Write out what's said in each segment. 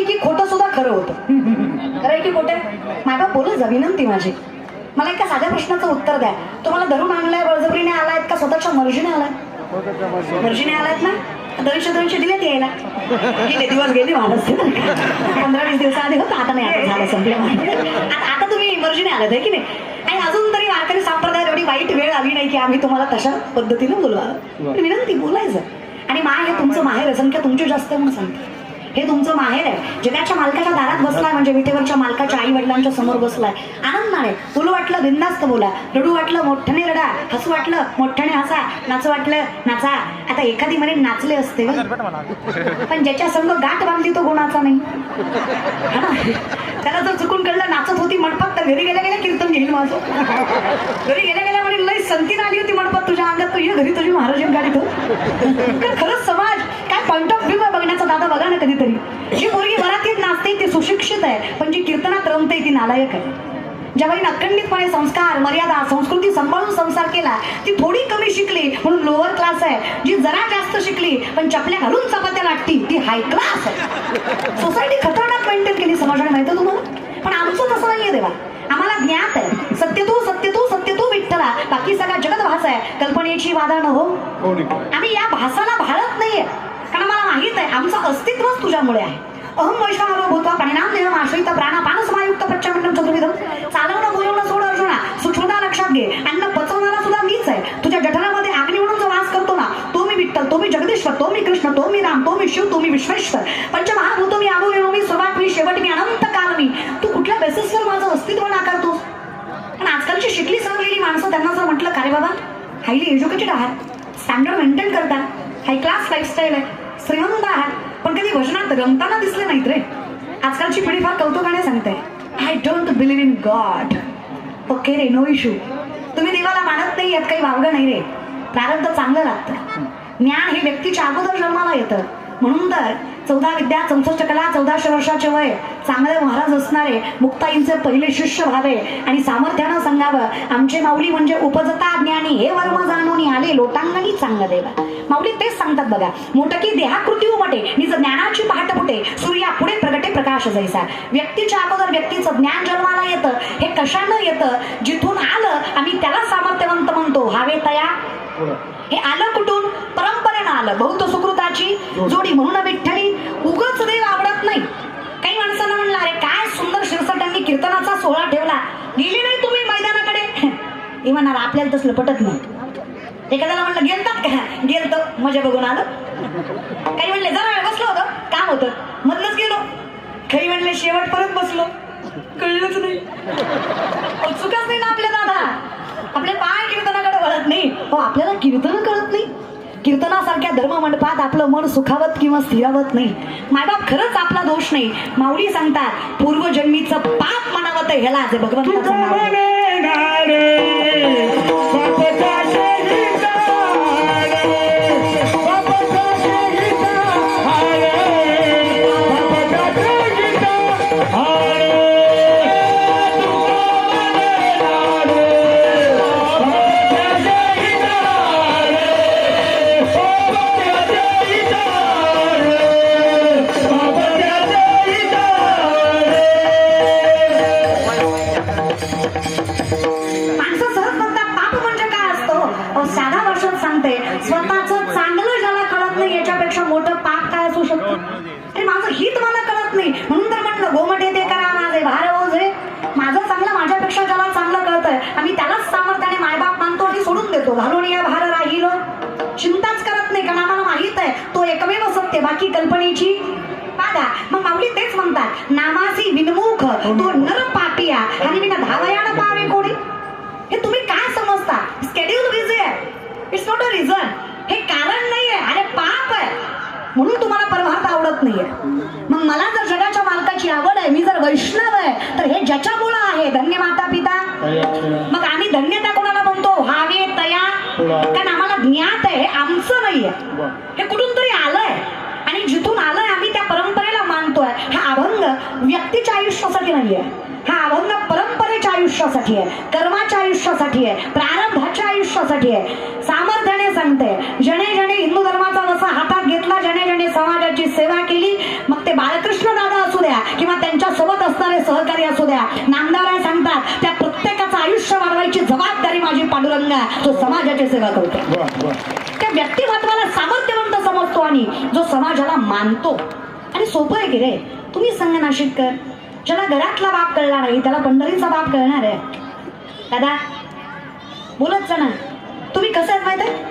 होती की खोटं सुद्धा खरं होतं. खरं की खोटं मागा बोलू जा विनंती माझी. मला एका साध्या प्रश्नाचं उत्तर द्या. तुम्हाला धरून आणलाय बळजबरीने आलायत का स्वतःच्या मर्जीने आलाय मर्जीने. आलायत ना? दोनशे दोनशे दिलेत यायला. गेले दिवस गेले माणूस. पंधरा वीस दिवस आधी होतं आता नाही आता झालं संपलं आता तुम्ही मर्जीने आलात आहे की नाही? आणि अजून तरी वारकरी संप्रदायात एवढी वाईट वेळ आली नाही की आम्ही तुम्हाला तशा पद्धतीने बोलवा विनंती बोलायचं. आणि माय हे तुमचं माहेर संख्या तुमची जास्त आहे म्हणून सांगते. हे तुमचं माहेर आहे. जगाच्या मालकाच्या दारात बसलाय म्हणजे विटेवरच्या मालकाच्या आई वडिलांच्या समोर बसलाय. आनंदाने बोलू वाटलं बिंदास्त बोला रडू वाटलं मोठ्याने रडा. हसू वाटलं मोठ्याने हसा. नाच वाटलं नाचा. आता एखादी म्हणे नाचले असते पण ज्याच्या संग गाठ बांधली तो गुणाचा नाही. त्याला जर चुकून कळलं नाचत होती मंडपात तर घरी गेल्या गेल्या कीर्तन घेईल माझं. घरी गेल्या गेल्या म्हणजे लई संतीन आली होती मंडपात तुझ्या अंगात. तू ये घरी तुझी महाराज गाडीत खरंच समाज. काय पॉईंट ऑफ व्ह्यू आहे बघण्याचा दादा? बघा ना कधी कधीतरी जी मुलगी मराठीत नाचते ती सुशिक्षित आहे पण जी कीर्तनात रमते ती नालायक आहे. ज्यावेळी अखंडितपणे संस्कार मर्यादा संस्कृती सांभाळून संसार केला ती थोडी कमी शिकली म्हणून लोअर क्लास आहे. जी जरा जास्त शिकली पण चपल्या घालून चपात्या लाटती ती हाय क्लास आहे. सोसायटी खतरनाक मेंटेन केली समाजाने माहिती तुम्हाला? पण आमचं तसं नाहीये देवा. आम्हाला ज्ञात आहे. सत्य तू सत्य तू सत्य तू विठ्ठला. बाकी सगळा जगत भास आहे. कल्पनेची वादा न हो. आम्ही या भासाला भाळत नाहीये. कारण मला माहीत आहे आमचं अस्तित्वच तुझ्यामुळे आहे. अहम वैष्णव भूत्वा परिणाम देहम आश्रित प्राणा पानसमायुक्त प्रचंडम चतुर्विधम चालवणं बोलवणं सोड अर्जुना सूक्ष्मता लक्षात घे. अन्न पचवणारा सुद्धा मीच आहे. तुझ्या जठरामध्ये अग्नी म्हणून जो वास करतो ना तो मी विठ्ठल तो मी जगदीश्वर तो मी कृष्ण तो मी राम तो मी शिव तो मी विश्वेश्वर. पंचमहाभूत मी आबो मी सुरुवात मी शेवट मी अनंत काल मी. तू कुठल्या बेसिसवर माझं अस्तित्व नाकारतोस? पण आजकालची शिकली सवरलेली माणसं त्यांना जर म्हटलं का रे बाबा? हायली एज्युकेटेड आहात. स्टँडर्ड मेंटेन करता. हाय क्लास लाईफस्टाईल आहे. श्रीमंत आहात. पण कधी भजनात रमताना दिसले नाहीत रे. आजकालची पिढी फार कौतुकाने सांगते. I don't believe in God okay ray no issue तुम्ही देवाला मानत नाही यात काही वावगं नाही रे. प्रारब्ध चांगलं लागतं. ज्ञान हे व्यक्तीच्या अगोदर जन्माला येतं. म्हणून तर चौदा विद्या चौसष्ट कला चौदाशे वर्षाचे वय चांगले महाराज असणारे मुक्ताईंचे पहिले शिष्य व्हावे आणि सामर्थ्यानं सांगावं आमचे माऊली म्हणजे उपजता ज्ञानी हे वर्म जाणून आले लोटांगणी चांगलं देवा माऊली तेच सांगतात बघा मोटकी देहाकृती उमटे निज ज्ञानाची पहाट फुटे सूर्या पुढे प्रगटे प्रकाश जायचा व्यक्तीच्या अगोदर व्यक्तीचं ज्ञान जन्माला येतं हे कशानं येतं? जिथून आलं आम्ही त्याला सामर्थ्यवंत म्हणतो. हवे तया? हे आलं कुठून? आलं. बहुत सुकृताची जोडी म्हणून विठ्ठली उगच देव आवडत नाही. काही माणसांना म्हणलं अरे काय सुंदर शिरसटांनी कीर्तनाचा सोहळा ठेवला. गेली नाही तुम्ही मैदानाकडे. हे म्हणाला आपल्याला तसलं पटत नाही. एखाद्याला म्हणलं गेलतात का? गेलत. मजा बघून आलं. काही म्हणले जरा वेळ बसलो होतं. काम होतं. मधनच गेलो. काही म्हणले शेवट परत बसलो. कळलंच नाही. अहो, नाही ना आपल्या दादा. आपले पाय कीर्तनाकडे वळत नाही. हो आपल्याला कीर्तन कळत नाही. कीर्तनासारख्या धर्म मंडपात आपलं मन सुखावत किंवा स्थिरावत नाही. मायबाप खरंच आपला दोष नाही. माऊली सांगतात पूर्वजन्मीचं पाप म्हणावं तर ह्याला जे भगवंताचं अहो, साधा भाषेत सांगते. स्वतःच चांगलं ज्याला कळत नाही याच्यापेक्षा मोठं पाप काय असू शकतं? अरे माझं हित मला कळत नाही. म्हणून तर म्हटलं गोमटे ते करा माझे भार ओझे. माझं चांगलं माझ्यापेक्षा ज्याला चांगलं कळतंय आम्ही त्यालाच सामर्थ्याने मायबाप मानतो आणि सोडून देतो. घालून या भार राहिलो. चिंताच करत नाही कारण आम्हाला माहीत आहे तो एकमेव सत्य बाकी कल्पनेची बाधा. मग माऊली तेच म्हणतात नामासी विनमुख तो नर पापिया. आणि मी ना धावयानं पावे कोणी? काय समजता? स्केड्यूल बिझी आहे. इट्स नॉट अ रिझन हे कारण नाहीये. अरे पाप आहे. म्हणून तुम्हाला परमार्थ आवडत नाहीये. मग मला जर जगाच्या मालकाची आवड आहे मी जर वैष्णव आहे तर हे ज्याच्यामुळं आहे? धन्य माता पिता मग आम्ही धन्यता कोणाला म्हणतो? व्हावे तया. कारण आम्हाला ज्ञात आहे. हे आमचं नाहीये. हे कुठून तरी आलंय. आणि जिथून आलंय आम्ही त्या परंपरेला मानतोय. हा अभंग व्यक्तीच्या आयुष्यासाठी नाहीये. हा अभंग परंपरेच्या आयुष्यासाठी आहे कर्माच्या आयुष्यासाठी आहे प्रारंभाच्या आयुष्यासाठी आहे. सामर्थ्याने सांगते जने जने हिंदू धर्माचा वसा हातात घेतला जने जने समाजाची सेवा केली मग ते बाळकृष्ण दादा असू किंवा त्यांच्यासोबत असणारे सहकारी असू द्या. नामदार सांगतात त्या प्रत्येकाचं आयुष्य वाढवायची जबाबदारी माझी पांडुरंग आहे, जो समाजाची सेवा करतो. त्या व्यक्तिमत्वाला सामर्थ्यवंत समजतो आणि जो समाजाला मानतो. आणि सोपं आहे की रे तुम्ही सांगा नाशिककर ज्याला घरातला बाप कळला नाही त्याला पंढरीचा बाप कळणार आहे. दादा बोलत जा ना. तुम्ही कसं आहेत माहिती आहे?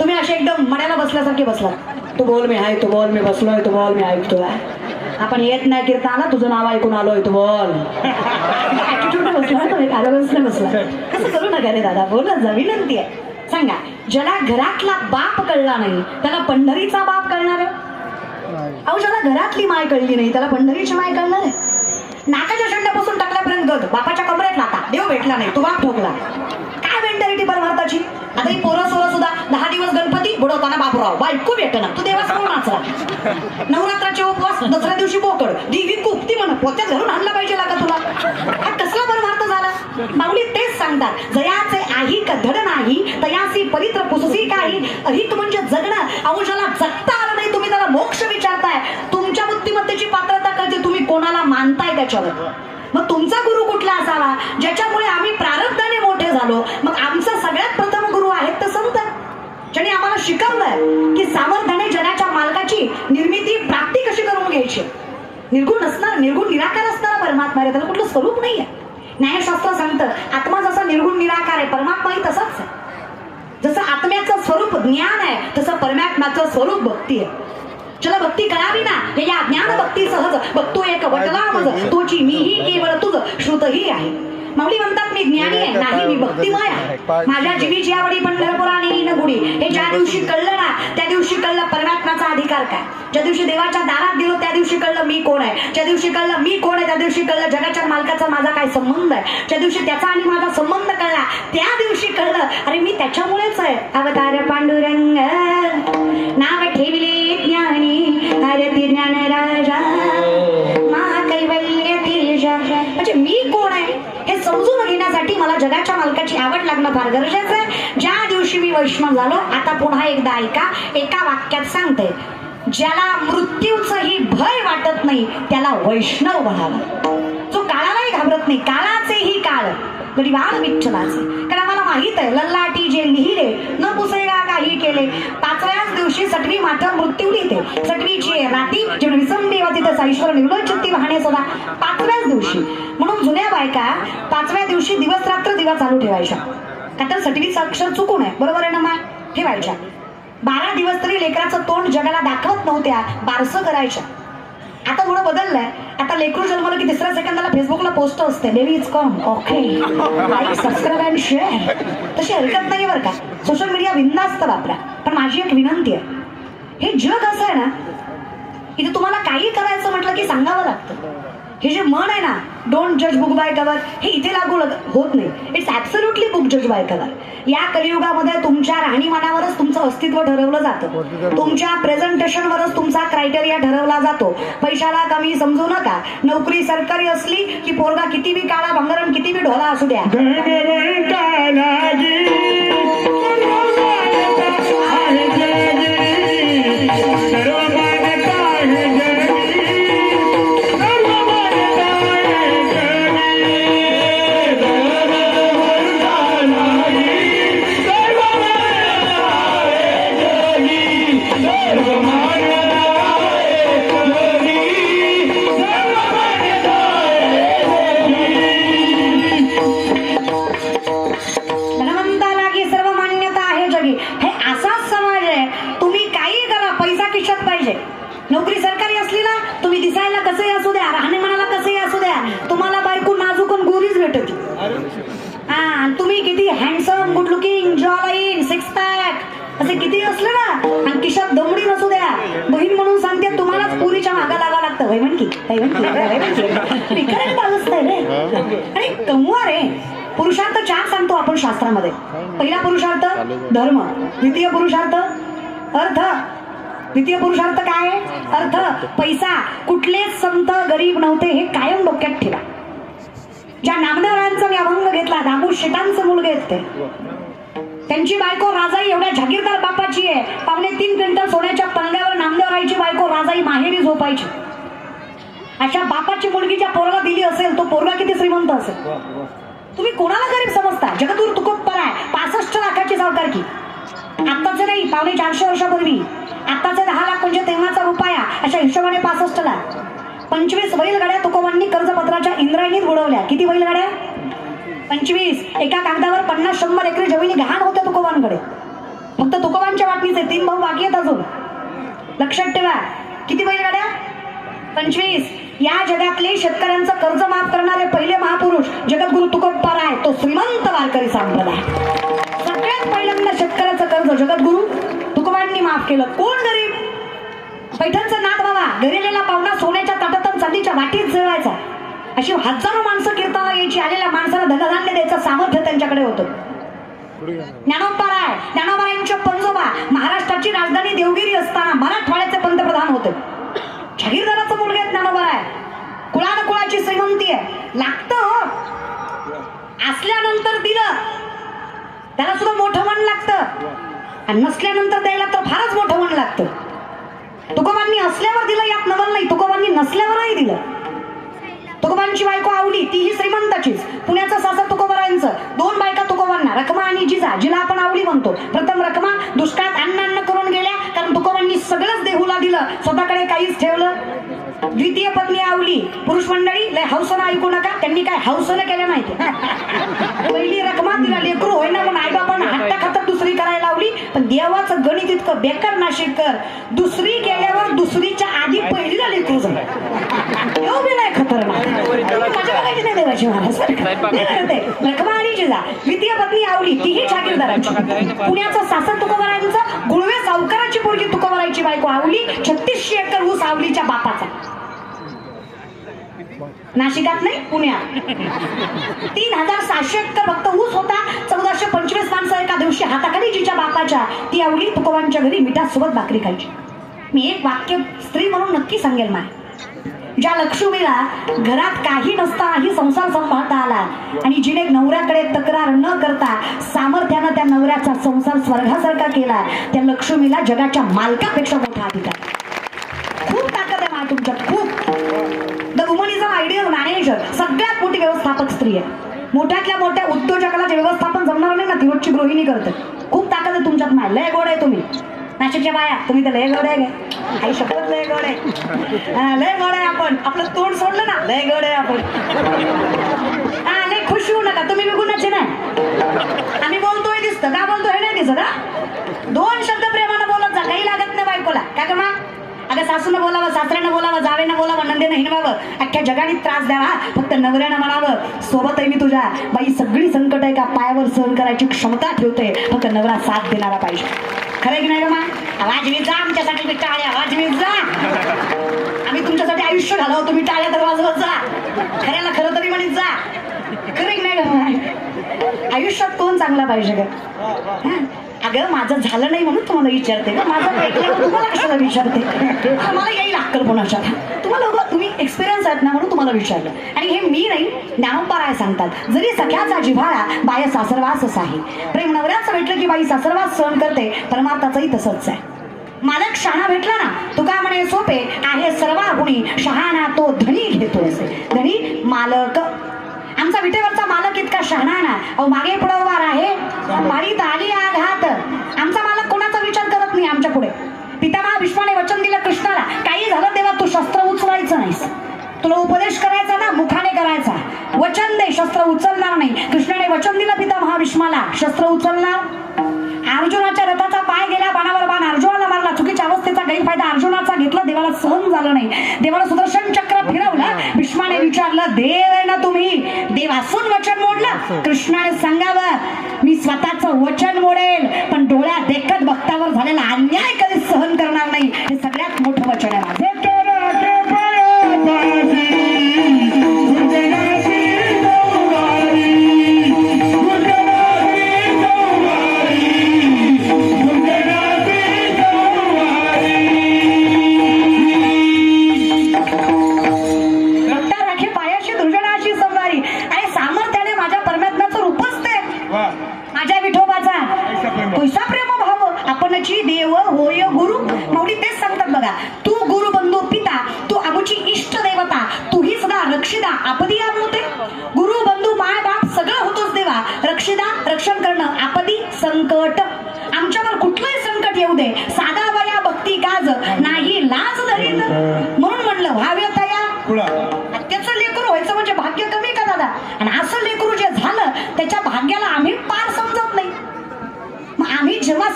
तुम्ही असे एकदम मड्याला बसल्यासारखे बसला तू बोल मी आहे तू बोल मी बसलोय तू बोल मी ऐकतोय. आपण येत नाही कीर्तनाला तुझं नाव ऐकून आलोय तू बोल. बसला बसलं असं करू नका रे दादा बोलत जा विनंती आहे. सांगा ज्याला घरातला बाप कळला नाही त्याला पंढरीचा बाप कळणार आहे? अहो ज्याला घरातली माय कळली नाही त्याला पंढरीची माय कळणार आहे? नाकाच्या शंड्यापासून टाकल्यापर्यंत गद बापाच्या कमरेत नाता. देव भेटला नाही. तू वाघ ठोकला. काय मेंटॅलिटी परमार्थाची आता ही पोरं सोरं सुद्धा दहा दिवस गणपती बुडवताना बाबूराव. बायको भेटना. तू देवाच कोण नवरात्राचे उपवास दसऱ्या दिवशी बोकड देवी खूप ती म्हण घरून आणला पाहिजे लागा तुला. हा कसला परमार्थ झाला? माऊली तेच सांगतात. जयाचे आही कधड नाही तयासी पवित्र पुससी काही. अधिक म्हणजे जगणं. अंशाला जगता आलं नाही. तुम्ही त्याला मोक्ष विचारताय. तुमच्या बुद्धिमत्तेची पात्रता कळते तुम्ही कोणाला मानताय त्याच्यावर मग तुमचा गुरु कुठला असावा? ज्याच्यामुळे आम्ही प्रारब्धाने मोठे झालो. मग आमचा सगळ्यात प्रथम गुरु आहेत तर संत. ज्याने आम्हाला शिकवलंय की सामर्थ्याने जनाच्या मालकाची निर्मिती प्राप्ती कशी करून घ्यायची. निर्गुण असणार निर्गुण निराकार असणारा परमात्मा आहे त्याला कुठलं स्वरूप नाहीये. न्यायशास्त्र सांगतं आत्मा जसा निर्गुण निराकार आहे परमात्माही तसाच आहे. जसं आत्म्याचं स्वरूप ज्ञान आहे तसं परमात्म्याचं स्वरूप भक्ती आहे. चला भक्ती करावी ना. हे या ज्ञान भक्ती सहज. बघतो एक वटला मज तोची मीही केवळ तुझ. श्रुतही आहे. माऊली म्हणतात मी ज्ञानी आहे नाही मी भक्तिमय आहे. माझ्या जीवीची आवडी पंढरपुराने न गुढी हे ज्या दिवशी कळलं ना त्या दिवशी कळलं परमात्माचा अधिकार काय? ज्या दिवशी देवाच्या दारात गेलो त्या दिवशी कळलं मी कोण आहे. ज्या दिवशी कळलं मी कोण आहे त्या दिवशी कळलं जगाच्या मालकाचा माझा काय संबंध आहे? ज्या दिवशी त्याचा आणि माझा संबंध कळला त्या दिवशी कळलं अरे मी त्याच्यामुळेच आहे. अवतार पांडुरंग मालकाची लागणं फार गरजेचं आहे. ज्या दिवशी मी वैष्णव झालो आता पुन्हा एकदा ऐका एका वाक्यात सांगते. ज्याला मृत्यूचंही भय वाटत नाही त्याला वैष्णव म्हणावा. जो काळालाही घाबरत नाही काळाचेही काळ. गरीबाळ विठ्ठलाचे. कारण आम्हाला माहीत आहे लल्लाटी जे लिहिले न पुसेगा जाहीर केले. पाचव्याच दिवशी सटवी मात्र मृत्यू लिहिते सटवीची राती जेवण विसंबी तसा ईश्वर निर्लोच वाहणे सदा पाचव्याच दिवशी. म्हणून जुन्या बायका पाचव्या दिवशी दिवस रात्र दिवा चालू ठेवायच्या. का तर सटवीचं अक्षर चुकून आहे. बरोबर आहे ना मा? ठेवायच्या. बारा दिवस तरी लेकराचं तोंड जगाला दाखवत नव्हत्या. बारसं करायच्या. आता थोडं बदललंय. आता लेकरू जन्मलं की तिसऱ्या सेकंदाला फेसबुकला पोस्ट असते. Baby is come okay like subscribe and share तशी हरकत नाही बरं का. सोशल मीडिया बिंदास्त वापरा. पण माझी एक विनंती आहे. हे जग असं आहे ना इथे तुम्हाला काही करायचं म्हटलं की सांगावं लागतं. हे जे मन आहे ना डोंट जज बुक बाय कवर हे इथे लागू होत नाही. इट्स ऍब्सोल्युटली बुक जज बाय कवर या कलियुगामध्ये तुमच्या राहणीमानावरच तुमचं अस्तित्व ठरवलं जातं. तुमच्या प्रेझेंटेशनवरच तुमचा क्रायटेरिया ठरवला जातो. पैशाला कमी समजू नका. नोकरी सरकारी असली की पोरगा किती बी काळा भंगारण किती बी ढोला असू द्या. असे किती असलं ना आणि किशात दमडी नसू द्या. बहीण म्हणून सांगते तुम्हालाच पुरीच्या मागा लागावं लागतं. वय की अवस्था आहे रे. आणि कमवा रे पुरुषार्थ चार सांगतो आपण शास्त्रामध्ये. पहिला पुरुषार्थ धर्म. द्वितीय पुरुषार्थ अर्थ. द्वितीय पुरुषार्थ काय आहे? अर्थ. पैसा. कुठलेच संत गरीब नव्हते हे कायम डोक्यात ठेवा. ज्या नामदेवरांचा मी अभंग घेतला दामू शेटांचं मुलगे आहेत ते त्यांची बायको राजाई एवढ्या जागीरदार बापाची आहे. पावणे तीन क्विंटल सोन्याच्या पलंगावर नामदेवराईची बायको राजाई माहेरी झोपायची. अशा बापाची मुलगी ज्या पोराला दिली असेल तो पोरगा किती श्रीमंत असेल? तुम्ही कोणाला गरीब समजता? जगदूर तुकोप्पर आहे. पासष्ट लाखाची सावकारकी आत्ताच नाही पावणे चारशे वर्षापूर्वी. आत्ताचे दहा लाख म्हणजे तेव्हाचा रुपया. अशा हिशोबाने पासष्ट लाख. पंचवीस बैलगाड्या तुकोबांनी कर्जपत्राच्या इंद्रायणीत बुडवल्या. किती बैलगाड्या? पंचवीस. एका कागदावर पन्नास शंभर एकरी जमिनी घाण होत्या तुकोबांकडे. फक्त तुकोबांच्या वाटणीचे तीन भाऊ बाकी आहेत अजून. लक्षात ठेवा. किती बैलगाड्या पंचवीस. या जगातले शेतकऱ्यांचं कर्ज माफ करणारे पहिले महापुरुष जगद्गुरु तुकोप्पा राय तो श्रीमंत वारकरी सांगला सगळ्यात पहिल्यांदा शेतकऱ्याचं कर्ज जगद्गुरु तुकोबांनी माफ केलं. कोण गरीब? पैठणचा नाथ बाबा गरिलेला पाहुणा सोन्याच्या ताटातून चांदीच्या वाटीत जेवायचा अशी हजारो माणसं कीर्तनाला यायची आलेल्या माणसाला धनधान्य द्यायचं सामर्थ्य त्यांच्याकडे होतं. ज्ञानोबा राय ज्ञानोबा पंजोबा महाराष्ट्राची राजधानी देवगिरी असताना मराठवाड्याचे पंतप्रधान होते. जागीरदाराचा मुलगा आहे ज्ञानोबा राय कुळाची श्रीमंती आहे. लागतं असल्यानंतर दिलं. त्याला सुद्धा मोठं मन लागतं. आणि नसल्यानंतर द्यायला तर फारच मोठं मन लागतं. तुकोबांनी असल्यावर दिलं यात नवल नाही. तुकोबांनी नसल्यावरही दिलं. तुकोबांची बायको आवली तीही श्रीमंताचीच. पुण्याचा सासर तुकोबरायांचं. दोन बायका तुकोबांना रकमा आणि जिजा जिला आपण आवली म्हणतो. प्रथम रकमा दुष्काळात अन्न अन्न करून गेल्या कारण तुकोबांनी सगळंच देहूला दिलं. स्वतःकडे काहीच ठेवलं. द्वितीय पत्नी आवली. पुरुष मंडळी लय हौसनं ऐकू नका. त्यांनी काय हौसनं केलं माहिती? पहिली रकमा तिला लेकरू देवाचं गणित इतकं बेकार नाशिककर दुसरी गेल्यावर दुसरीच्या आधी पहिलीला लेकरू झालं एवढं बी नाही खतरनाक. मजा बघायची नाही देवाची जिजा द्वितीय पत्नी आवली तीही जागीरदाराची. पुण्याचं सासर तुकोबारायांचं गुळवे सावकाराची पोरगी तुकोबारायची बायको आवली छत्तीसशे एकर ऊस आवलीच्या बापाचा. नाशिकात नाही पुण्यात. तीन हजार सहाशे एकर फक्त ऊस होता चौदाशे पंचवीस माणसं एका दिवशी जिच्या ती आवडी तुकोबांच्या घरी मिठासोबत भाकरी खायची. मी एक वाक्य स्त्री म्हणून नक्की सांगेल माय. ज्या लक्ष्मीला घरात काही नसतानाही संसार सांभाळता आला. आणि जिने नवऱ्याकडे तक्रार न करता सामर्थ्यानं त्या नवऱ्याचा संसार स्वर्गासारखा केला त्या लक्ष्मीला जगाच्या मालकापेक्षा मोठा अधिकार. खूप ताकद आहे मा तुमच्यात खूप. The woman is a ideal manager सगळ्यात मोठी व्यवस्थापक स्त्री आहे. मोठ्यातल्या मोठ्या उद्योजकाला जे व्यवस्थापन जमणार नाही ना ती रोजची गृहिणी करते. खूप ताकद आहे तुमच्यात. माय लय गोड आहे तुम्ही. नाशिकच्या बाया तुम्ही तर लय गोड आहे गे. आई शपथ लय गोड आहे. हा, लय गोड आहे आपण. आपलं तोंड सोडलं ना लय गोड आहे आपण. हा लय खुश होऊ नका. तुम्ही विकूनच नाही. आम्ही बोलतोय दिसतं. का बोलतोय? नाही दिसत हा? दोन शब्द प्रेमानं बोलत जा. काही लागत नाही बायकोला. काय का अगं सासूनं बोलावं सासऱ्यानं बोलावं जावेनं बोलावं नंदेनं हिंडवावं अख्ख्या जगाने त्रास द्यावा फक्त नवऱ्यानं म्हणावं सोबत आहे मी तुझ्या बाई सगळी संकट आहे का पायावर सहन करायची क्षमता ठेवते फक्त नवरा साथ देणारा पाहिजे. खरं की नाही ग मा जा आमच्यासाठी मी टाळ्या वाजवी जा. आम्ही तुमच्यासाठी आयुष्य घालव तुम्ही टाळ्या तर वाजवत जा. खऱ्याला खरं तरी म्हणत जा. खरं की नाही ग आयुष्यात कोण चांगला पाहिजे ग? अगं माझं झालं नाही म्हणून तुम्हाला विचारते ग माझं ऐकलं तुम्हाला कशाला विचारते? मला येईल अक्कल कोणाच्या तुम्हाला उगा तुम्ही एक्सपिरियन्स आहेत ना म्हणून तुम्हाला विचारलं. आणि हे मी नाही ज्ञानोपाराय सांगतात. जरी सख्याचा जिव्हाळा बाया सासरवासच आहे. प्रेम नवऱ्याचं भेटलं की बाई सासरवास सहन करते परमार्थाचंही तसंच आहे. मालक शहाणा भेटला ना तुका म्हणे सोपे आहे सर्वा गुणी शहाणा तो धनी घेतो असे. धनी मालक आमचा विटेवरचा मालक इतका शहाणा ना. अहो मागे पुढे उभा आहे. मारीत आली आघात. आमचा मालक कोणाचा विचार करत नाही आमच्या पुढे? पितामहा भीष्माने वचन दिलं कृष्णाला. काही झालं तेव्हा तू शस्त्र उचलायचं नाहीस. तुला उपदेश करायचा ना मुखाने करायचा. वचन दे शस्त्र उचलणार नाही. कृष्णाने वचन दिलं पिता महाविष्माला शस्त्र उचलणार? अर्जुनाच्या रथाचा पाय गेला बाणावर बाण अर्जुनाला मारला. चुकीच्या अवस्थेचा गैरफायदा अर्जुनाचा घेतला. देवाला सहन झालं नाही. देवाला सुदर्शन चक्र फिरवलं. भीष्माने विचारलं देव आहे ना तुम्ही? देव असून वचन मोडलं. कृष्णाने सांगावं मी स्वतःचं वचन मोडेल. पण डोळ्यात देखत भक्तावर झालेला अन्याय पैसा प्रेम भाव आपणची देव होय गुरु. मौली तेच सांगतात बघा. तू गुरु बंधू पिता तू आमची इष्ट देवता. तू ही सदा रक्षिदा. आपदी होते. गुरु बंधू माय बाप सगळं होतोच देवा. रक्षिदा रक्षण करणं आपदी संकट. आमच्यावर कुठलंही संकट येऊ दे. साधा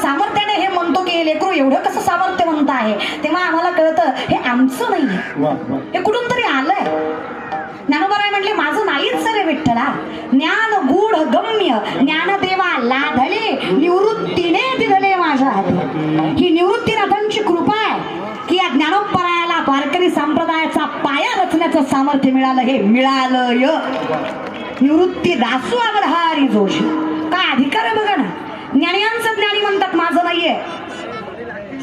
सामर्थ्याने हे म्हणतो की लेकरू एवढं कसं सामर्थ्यवंत आहे? तेव्हा आम्हाला कळतं हे आमचं नाहीये वा हे कुठून तरी आलंय. ज्ञानोबाराय म्हणले माझं नाहीच सर विठ्ठला. ज्ञान गूढ गम्य ज्ञानदेवा लाधले निवृत्तीने दिधले माझ्या हाती. ही निवृत्तीनाथांची कृपा आहे की या ज्ञानोपरायाला वारकरी संप्रदायाचा पाया रचण्याचं सामर्थ्य मिळालं हे मिळालं य निवृत्ती दासू अग्रहारी जोशी. काय अधिकार आहे बघा ना. ज्ञानियांचं ज्ञानी म्हणतात माझं नाहीये.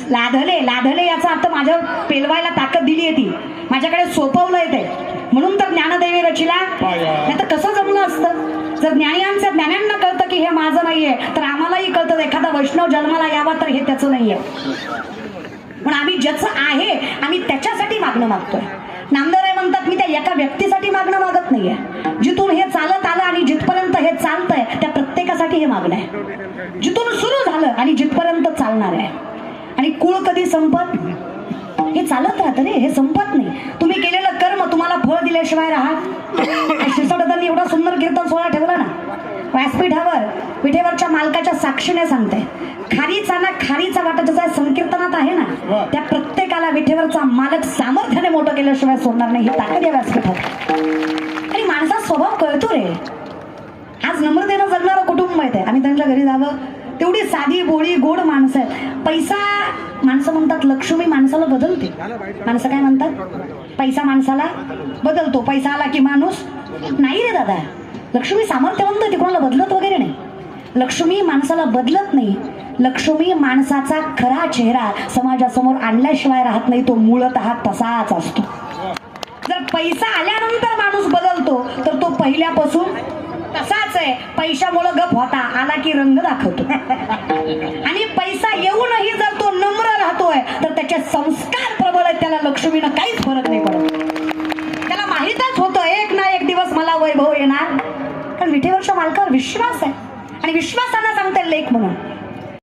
लाधले लाधले याचा अर्थ माझ्या पेलवायला ताकद दिली आहे ती. माझ्याकडे सोपवलंय ते. म्हणून तर ज्ञानदेवी रचिला. नाही तर कसं जमलं असतं? जर ज्ञानियांचं ज्ञानांना कळतं की हे माझं नाहीये तर आम्हालाही कळतं एखादा वैष्णव जन्माला यावा तर हे त्याचं नाहीये. पण आम्ही ज्याचं आहे आम्ही त्याच्यासाठी मागणं मागतोय. नामदेवराय म्हणतात मी त्या एका व्यक्तीसाठी मागणं मागत नाहीये. जिथून हे चालत आलं आणि जिथपर्यंत हे चालतंय त्या हे मागणं आहे. जिथून सुरू झालं आणि जिथपर्यंत चालणार आहे. आणि कुळ कधी संपत? हे चालत राहतं रे हे संपत नाही. तुम्ही केलेलं कर्म तुम्हाला फळ दिल्याशिवाय राहा शिरसाटदांनी एवढा सुंदर कीर्तन सोहळा ठेवला ना व्यासपीठावर पिठेवरच्या मालकाच्या साक्षीने सांगते. खारीचा ना खारीचा वाटा जसा संकीर्तनात आहे ना त्या प्रत्येकाला विठेवरचा मालक सामर्थ्याने मोठं केल्याशिवाय सोडणार नाही. ही ताकद या व्यासपीठात आणि माणसाचा स्वभाव कळतो रे. आज नम्र कुटुंब आहे? आम्ही त्यांच्या घरी जावं. तेवढी साधी बोळी गोड माणसं आहेत. पैसा माणसं म्हणतात लक्ष्मी माणसाला बदलते. माणसं काय म्हणतात? पैसा माणसाला बदलतो. पैसा आला की माणूस नाही रे दादा. लक्ष्मी सामर्थ्यवंत ती कोणाला बदलत वगैरे नाही. लक्ष्मी माणसाला बदलत नाही. लक्ष्मी माणसाचा खरा चेहरा समाजासमोर आणल्याशिवाय राहत नाही. तो मूळतः तसाच असतो. जर पैसा आल्यानंतर माणूस बदलतो तर तो पहिल्यापासून तसाच आहे. पैशामुळं गप होता. आला की रंग दाखवतो. आणि पैसा येऊनही जर तो नम्र राहतोय तर त्याचे संस्कार प्रबळ आहेत. त्याला लक्ष्मीनं काहीच फरक नाही पडत. त्याला माहीतच होतं एक ना एक दिवस मला वैभव येणार. कारण विठेवरच्या मालकावर विश्वास आहे. आणि विश्वासानं सांगते लेख म्हणून.